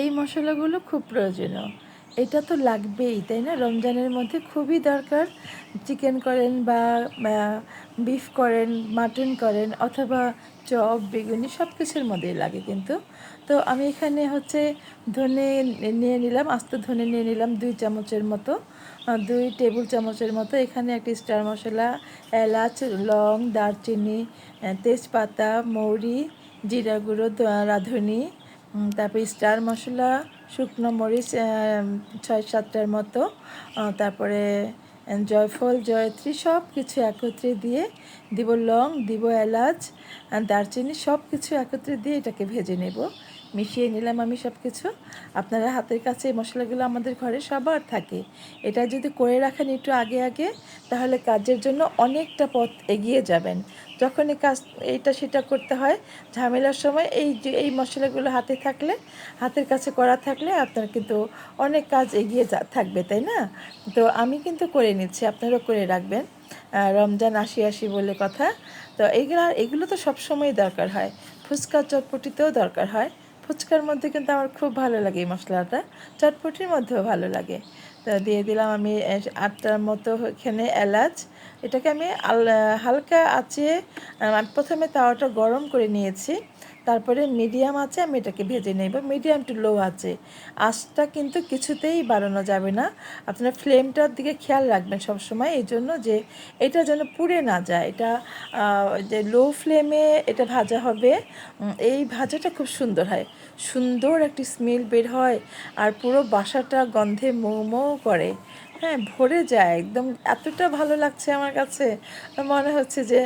এই মশলাগুলো খুব প্রয়োজনীয়। এটা তো লাগবেই, তাই না? রমজানের মধ্যে খুবই দরকার চিকেন করেন বা বিফ করেন মাটন করেন, অথবা চপ, বেগুনি সব কিছুর মধ্যেই লাগে কিন্তু। তো আমি এখানে হচ্ছে ধনে নিয়ে নিলাম, আস্ত ধনে নিয়ে নিলাম দুই চামচের মতো দুই টেবিল চামচের মতো। এখানে একটি স্টার মশলা, এলাচ, লং, দারচিনি তেজপাতা, মৌরি, জিরা গুঁড়ো রাঁধুনি তারপরে স্টার মশলা, শুকনো মরিচ ছয় সাতটার মতো। তারপরে জয়ফল, জয়ত্রী সব কিছু একত্রে দিয়ে দিব লং, দিব এলাচ দারচিনি সব কিছু একত্রে দিয়ে এটাকে ভেজে নেব। মিশিয়ে নিলাম আমি সব কিছু আপনারা হাতের কাছে এই মশলাগুলো আমাদের ঘরে সবার থাকে। এটা যদি করে রাখেন একটু আগে আগে, তাহলে কাজের জন্য অনেকটা পথ এগিয়ে যাবেন। যখন এই কাজ এইটা সেটা করতে হয়, ঝামেলার সময় এই যে, এই মশলাগুলো হাতে থাকলে, হাতের কাছে করা থাকলে আপনার কিন্তু অনেক কাজ এগিয়ে যা, থাকবে, তাই না? তো আমি কিন্তু করে নিচ্ছি, আপনারাও করে রাখবেন। রমজান আসি আসি বলে কথা। তো এগুলো এগুলো তো সবসময় দরকার হয়। ফুচকা চটপটিতেও দরকার হয়। ফুচকার মধ্যে কিন্তু আমার খুব ভালো লাগে এই মশলাটা। চটপটির মধ্যেও ভালো লাগে। তা দিয়ে দিলাম আমি আটটার মতো এখানে এলাচ। এটাকে আমি হালকা আঁচে প্রথমে তাওয়াটা গরম করে নিয়েছি। তারপরে মিডিয়াম আছে, আমি এটাকে ভেজে নেব। মিডিয়াম টু লো আছে। আঁচটা কিন্তু কিছুতেই বাড়ানো যাবে না। আপনার ফ্লেমটার দিকে খেয়াল রাখবেন সবসময়, এই জন্য যে এটা যেন পুড়ে না যায়। এটা যে লো ফ্লেমে এটা ভাজা হবে। এই ভাজাটা খুব সুন্দর হয়। সুন্দর একটি স্মেল বের হয়, আর পুরো বাসাটা গন্ধে মৌ মৌ করে। হ্যাঁ ভরে যায়। একদম এতটা ভালো লাগছে আমার কাছে। মনে হচ্ছে যে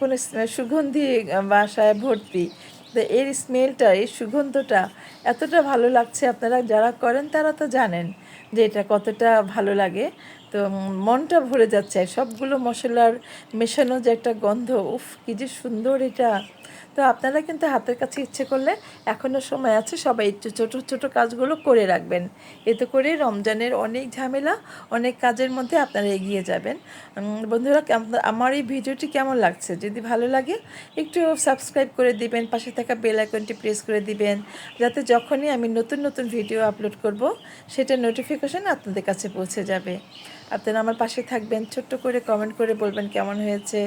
কোনো সুগন্ধি বাসায় ভর্তি। তো এর স্মেলটা এই সুগন্ধটা এতটা ভালো লাগছে আপনারা যারা করেন তারা তো জানেন যে এটা কতটা ভালো লাগে। তো মনটা ভরে যাচ্ছে, সবগুলো মশলার মেশানো যে একটা গন্ধ, উফ, কী যে সুন্দর এটা। তো আপনারা কিন্তু হাতের কাছে ইচ্ছে করলে এখনও সময় আছে, সবাই একটু ছোটো ছোটো কাজগুলো করে রাখবেন। এতে করে রমজানের অনেক ঝামেলা, অনেক কাজের মধ্যে আপনারা এগিয়ে যাবেন। বন্ধুরা আমার এই ভিডিওটি কেমন লাগছে? যদি ভালো লাগে, একটু সাবস্ক্রাইব করে দিবেন, পাশে থাকা বেল আইকনটি প্রেস করে দিবেন, যাতে যখনই আমি নতুন নতুন ভিডিও আপলোড করব, সেটা নোটিফিকেশান আপনাদের কাছে পৌঁছে যাবে। আপনারা আমার পাশে থাকবেন, ছোট্ট করে কমেন্ট করে বলবেন কেমন হয়েছে।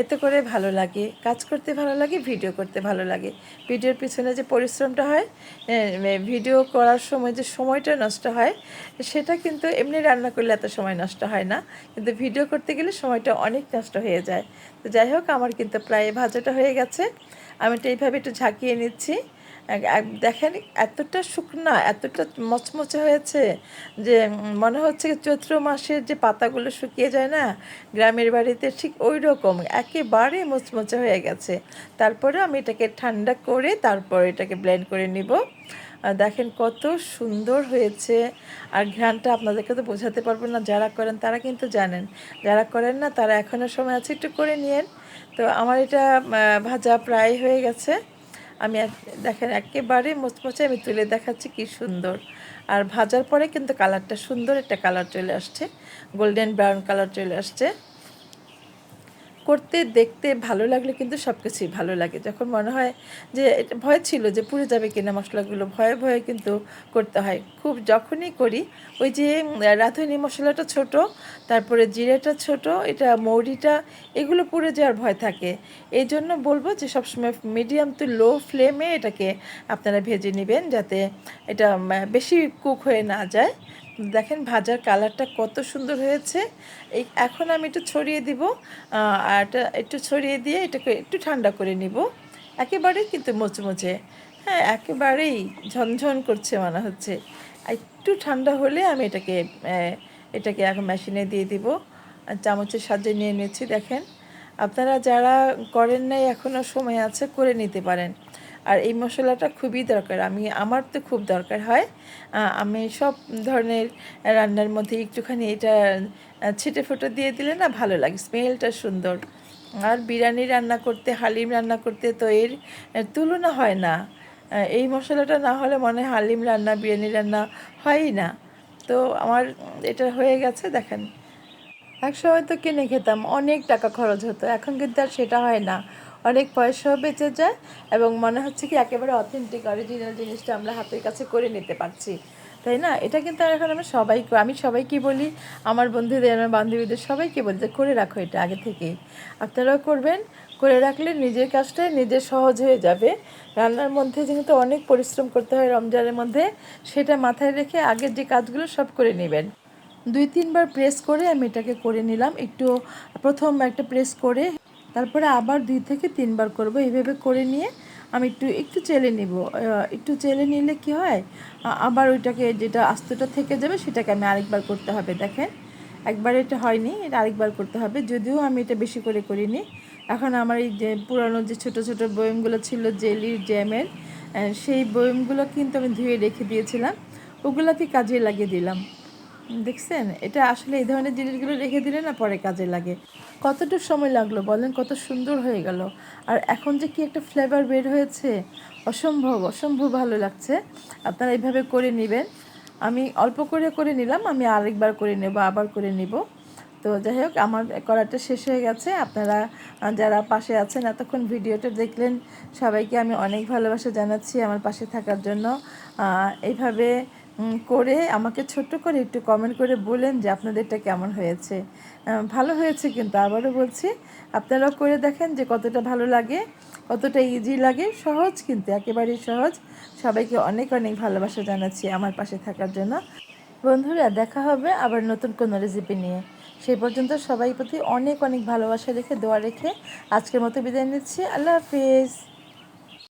এতে করে ভালো লাগে। কাজ করতে ভালো লাগে ভিডিও করতে ভালো লাগে। ভিডিওর পিছনে যে পরিশ্রমটা হয় ভিডিও করার সময় যে সময়টা নষ্ট হয়, সেটা কিন্তু এমনি রান্না করলে এত সময় নষ্ট হয় না। কিন্তু ভিডিও করতে গেলে সময়টা অনেক নষ্ট হয়ে যায়। তো যাই হোক, আমার কিন্তু প্রায় ভাজাটা হয়ে গেছে। আমি এটা এইভাবে একটু ঝাঁকিয়ে নিচ্ছি। দেখেন এতটা শুকনা, এতটা মচমচে হয়েছে যে মনে হচ্ছে চৈত্র মাসের যে পাতাগুলো শুকিয়ে যায় না, গ্রামের বাড়িতে ঠিক ওই রকম একেবারে মচমচে হয়ে গেছে। তারপরে আমি এটাকে ঠান্ডা করে তারপর এটাকে ব্লেন্ড করে নিব। দেখেন কত সুন্দর হয়েছে। আর ঘ্রাণটা আপনাদেরকে তো বোঝাতে পারব না, যারা করেন তারা কিন্তু জানেন। যারা করেন না তারা এখনও সময় আছে, একটু করে নিয়েন। তো আমার এটা ভাজা প্রায় হয়ে গেছে। আমি দেখেন, একেবারে মোচমোচে আমি তুলে দেখাচ্ছি কি সুন্দর। আর ভাজার পরে কিন্তু কালারটা সুন্দর একটা কালার চলে আসছে। গোল্ডেন ব্রাউন কালার চলে আসছে। করতে, দেখতে ভালো লাগলে কিন্তু সব কিছুই ভালো লাগে। যখন মনে হয় যে ভয় ছিল যে, পুড়ে যাবে কিনা মশলাগুলো, ভয়ে ভয়ে কিন্তু করতে হয়। খুব যখনই করি, ওই যে রাঁধুনি মশলাটা ছোট, তারপরে জিরেটা ছোট, এটা মৌরিটা, এগুলো পুড়ে যাওয়ার ভয় থাকে। এই জন্য বলব যে, সবসময় মিডিয়াম টু লো ফ্লেমে এটাকে আপনারা ভেজে নেবেন যাতে এটা বেশি কুক হয়ে না যায়। দেখেন ভাজার কালারটা কত সুন্দর হয়েছে। এই এখন আমি একটু ছড়িয়ে দিব আর একটু ছড়িয়ে দিয়ে এটাকে একটু ঠান্ডা করে নিব। একেবারেই কিন্তু মোচমোচে। হ্যাঁ একেবারেই ঝনঝন করছে মনে হচ্ছে। একটু ঠান্ডা হলে আমি এটাকে এটাকে এখন মেশিনে দিয়ে দিব। চামচের সাহায্যে নিয়ে নিচ্ছি, দেখেন। আপনারা যারা করেন নাই এখনও সময় আছে, করে নিতে পারেন। আর এই মশলাটা খুবই দরকার। আমি, আমার তো খুব দরকার হয়। আমি সব ধরনের রান্নার মধ্যে একটুখানি এটা ছিটে ফোটো দিয়ে দিলে না ভালো লাগে, স্মেলটা সুন্দর। আর বিরিয়ানি রান্না করতে, হালিম রান্না করতে তো এর তুলনা হয় না। এই মশলাটা না হলে মনে হালিম রান্না, বিরিয়ানি রান্না হয়ই না। তো আমার এটা হয়ে গেছে, দেখেন। এক সময় তো কিনে খেতাম, অনেক টাকা খরচ হতো, এখন কিন্তু আর সেটা হয় না। অনেক পয়সাও বেঁচে যায় এবং মনে হচ্ছে কি একেবারে অথেন্টিক অরিজিনাল জিনিসটা আমরা হাতের কাছে করে নিতে পারছি। তাই না? এটা কিন্তু এখন আমি সবাই, আমি সবাইকে বলি, আমার বন্ধুদের, আমার বান্ধবীদের সবাইকে বলি যে, করে রাখো এটা আগে থেকেই। আপনারাও করবেন, করে রাখলে নিজের কাজটাই নিজের সহজ হয়ে যাবে। রান্নার মধ্যে যেহেতু অনেক পরিশ্রম করতে হয় রমজানের মধ্যে, সেটা মাথায় রেখে আগের যে কাজগুলো সব করে নেবেন। দুই, তিনবার প্রেস করে আমি এটাকে করে নিলাম। একটু প্রথম একটা প্রেস করে তারপরে আবার দুই থেকে তিনবার করব। এইভাবে করে নিয়ে আমি একটু একটু চেলে নিব। একটু চেলে নিলে কি হয়? আবার ওইটাকে যেটা আস্তটা থেকে যাবে সেটাকে আমি আরেকবার করতে হবে। দেখেন, একবার এটা হয়নি, এটা আরেকবার করতে হবে। যদিও আমি এটা বেশি করে করিনি। এখন আমার এই যে পুরানো যে ছোট ছোট বয়মগুলো ছিল, জেলির জ্যামের সেই বয়মগুলো কিন্তু আমি ধুয়ে রেখে দিয়েছিলাম। ওগুলোকে কাজে লাগিয়ে দিলাম। দেখছেন? এটা আসলে এই ধরনের জিনিসগুলো রেখে দিলে না পরে কাজে লাগে। কতটুকু সময় লাগল বলেন? কত সুন্দর হয়ে গেল। আর এখন যে কি একটা ফ্লেভার বের হয়েছে? অসম্ভব অসম্ভব ভালো লাগছে। আপনারা এইভাবে করে নেবেন। আমি অল্প করে করে নিলাম, আমি আরেকবার করে নেব, আবার করে নিব। তো যাই হোক, আমার করাটা শেষ হয়ে গেছে। আপনারা যারা পাশে আছেন, এতক্ষণ ভিডিওটা দেখলেন, সবাইকে আমি অনেক ভালোবাসা জানাচ্ছি আমার পাশে থাকার জন্য। এইভাবে করে আমাকে ছোট্ট করে একটু কমেন্ট করে বলেন যে আপনাদেরটা কেমন হয়েছে। ভালো হয়েছে কিন্তু আবারও বলছি, আপনারাও করে দেখেন যে কতটা ভালো লাগে, কতটা ইজি লাগে, সহজ কিন্তু, একেবারেই সহজ। সবাইকে অনেক অনেক ভালোবাসা জানাচ্ছি আমার পাশে থাকার জন্য। বন্ধুরা, দেখা হবে আবার নতুন কোনো রেসিপি নিয়ে। সেই পর্যন্ত সবাই প্রতি অনেক অনেক ভালোবাসা রেখে, দোয়া রেখে আজকের মতো বিদায় নিচ্ছি। আল্লাহ হাফিজ।